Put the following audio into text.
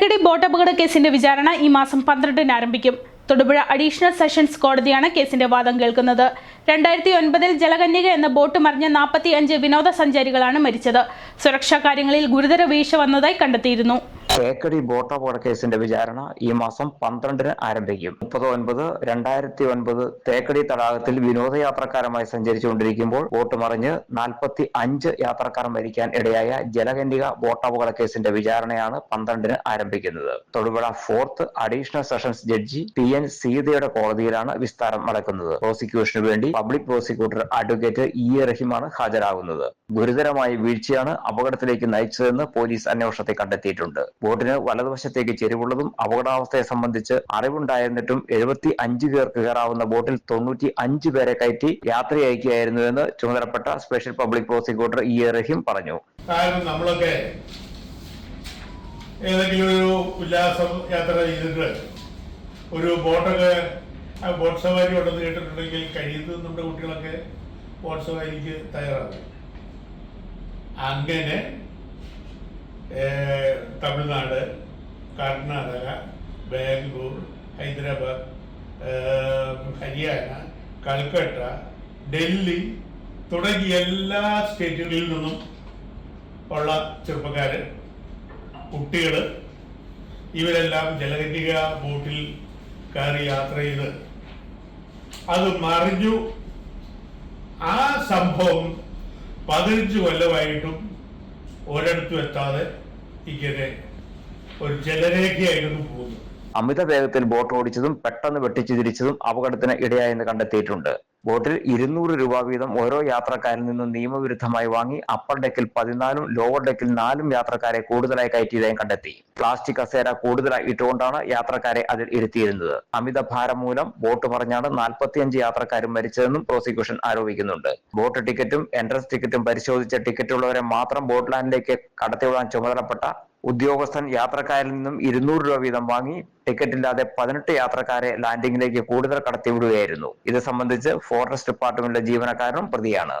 Thekkady boat അപകട കേസിന്റെ വിചാരണ ഈ മാസം പന്ത്രണ്ടിന് ആരംഭിക്കും. തൊടുപുഴ അഡീഷണൽ സെഷൻസ് കോടതിയാണ് കേസിന്റെ വാദം കേൾക്കുന്നത്. രണ്ടായിരത്തി ഒൻപതിൽ ജലകന്യക എന്ന ബോട്ട് മറിഞ്ഞ നാൽപ്പത്തി അഞ്ച് വിനോദസഞ്ചാരികളാണ് മരിച്ചത്. സുരക്ഷാ കാര്യങ്ങളിൽ ഗുരുതര വീഴ്ച വന്നതായി കണ്ടെത്തിയിരുന്നു. തേക്കടി ബോട്ട് കേസിന്റെ വിചാരണ ഈ മാസം പന്ത്രണ്ടിന് ആരംഭിക്കും. മുപ്പത് ഒൻപത് രണ്ടായിരത്തി ഒൻപത് തേക്കടി തടാകത്തിൽ വിനോദയാത്രക്കാരുമായി സഞ്ചരിച്ചുകൊണ്ടിരിക്കുമ്പോൾ ബോട്ട് മറിഞ്ഞ് നാൽപ്പത്തി അഞ്ച് യാത്രക്കാർ മരിക്കാൻ ഇടയായ ജലകന്യക ബോട്ട് കേസിന്റെ വിചാരണയാണ് പന്ത്രണ്ടിന് ആരംഭിക്കുന്നത്. Thodupuzha fourth additional sessions judge P N സീതയുടെ കോടതിയിലാണ് വിസ്താരം നടക്കുന്നത്. പ്രോസിക്യൂഷന് വേണ്ടി public prosecutor advocate E A റഹിമാണ് ഹാജരാകുന്നത്. ഗുരുതരമായ വീഴ്ചയാണ് അപകടത്തിലേക്ക് നയിച്ചതെന്ന് പോലീസ് അന്വേഷണത്തെ കണ്ടെത്തിയിട്ടുണ്ട്. ബോട്ടിന് വലതുവശത്തേക്ക് ചെരിവുള്ളതും അപകടാവസ്ഥയെ സംബന്ധിച്ച് അറിവുണ്ടായിരുന്നിട്ടും എഴുപത്തി അഞ്ച് പേർക്ക് കയറാവുന്ന ബോട്ടിൽ തൊണ്ണൂറ്റി അഞ്ച് പേരെ കയറ്റി യാത്ര എന്ന് ചുമതലപ്പെട്ട special public prosecutor E A Rahim പറഞ്ഞു. കാരണം നമ്മളൊക്കെ ഏതെങ്കിലും ഒരു ഉല്ലാസം യാത്ര ചെയ്തിട്ട് ഒരു ബോട്ടൊക്കെ ബോട്ട് സവാരി ഉണ്ടെന്ന് കേട്ടിട്ടുണ്ടെങ്കിൽ കഴിയുന്നത് നമ്മുടെ കുട്ടികളൊക്കെ ബോട്ട് സവാരിക്ക് തയ്യാറാകും. അങ്ങനെ തമിഴ്നാട് കർണാടക ബാംഗ്ലൂർ ഹൈദരാബാദ് ഹരിയാന കൽക്കട്ട ഡൽഹി തുടങ്ങിയ എല്ലാ സ്റ്റേറ്റുകളിൽ നിന്നും ഉള്ള ചെറുപ്പക്കാർ കുട്ടികൾ ഇവരെല്ലാം ജലഗതിക ബോട്ടിൽ കയറി യാത്ര ചെയ്ത് അത് മറിഞ്ഞു. ആ സംഭവം പതിനഞ്ച് കൊല്ലമായിട്ടും ഒരിടത്തും എത്താതെ ഇങ്ങനെ ഒരു ജലരേഖയായിരുന്നു പോകുന്നത് അമിത വേഗത്തിൽ ബോട്ട് ഓടിച്ചതും പെട്ടെന്ന് വെട്ടിച്ചു തിരിച്ചതും അപകടത്തിന് ഇടയായെന്ന് കണ്ടെത്തിയിട്ടുണ്ട്. ബോട്ടിൽ ഇരുന്നൂറ് രൂപ വീതം ഓരോ യാത്രക്കാരിൽ നിന്നും നിയമവിരുദ്ധമായി വാങ്ങി അപ്പർ ഡെക്കിൽ പതിനാലും ലോവർ ഡെക്കിൽ നാലും യാത്രക്കാരെ കൂടുതലായി കയറ്റിയതായും കണ്ടെത്തി. പ്ലാസ്റ്റിക് കസേര കൂടുതലായി ഇട്ടുകൊണ്ടാണ് യാത്രക്കാരെ അതിൽ ഇരുത്തിയിരുന്നത്. അമിത ഭാരം മൂലം ബോട്ട് മറിഞ്ഞാണ് നാൽപ്പത്തിയഞ്ച് യാത്രക്കാരും മരിച്ചതെന്നും പ്രോസിക്യൂഷൻ ആരോപിക്കുന്നുണ്ട്. ബോട്ട് ടിക്കറ്റും എൻട്രൻസ് ടിക്കറ്റും പരിശോധിച്ച ടിക്കറ്റുള്ളവരെ മാത്രം ബോട്ട് ലാൻഡിലേക്ക് കടത്തിവിടാൻ ചുമതലപ്പെട്ട ഉദ്യോഗസ്ഥൻ യാത്രക്കാരിൽ നിന്നും ഇരുന്നൂറ് രൂപ വീതം വാങ്ങി ടിക്കറ്റില്ലാതെ പതിനെട്ട് യാത്രക്കാരെ ലാൻഡിംഗിലേക്ക് കൂടുതൽ കടത്തിവിടുകയായിരുന്നു. ഇത് സംബന്ധിച്ച് ഫോറസ്റ്റ് ഡിപ്പാർട്ട്മെന്റിലെ ജീവനക്കാരനും പ്രതിയാണ്.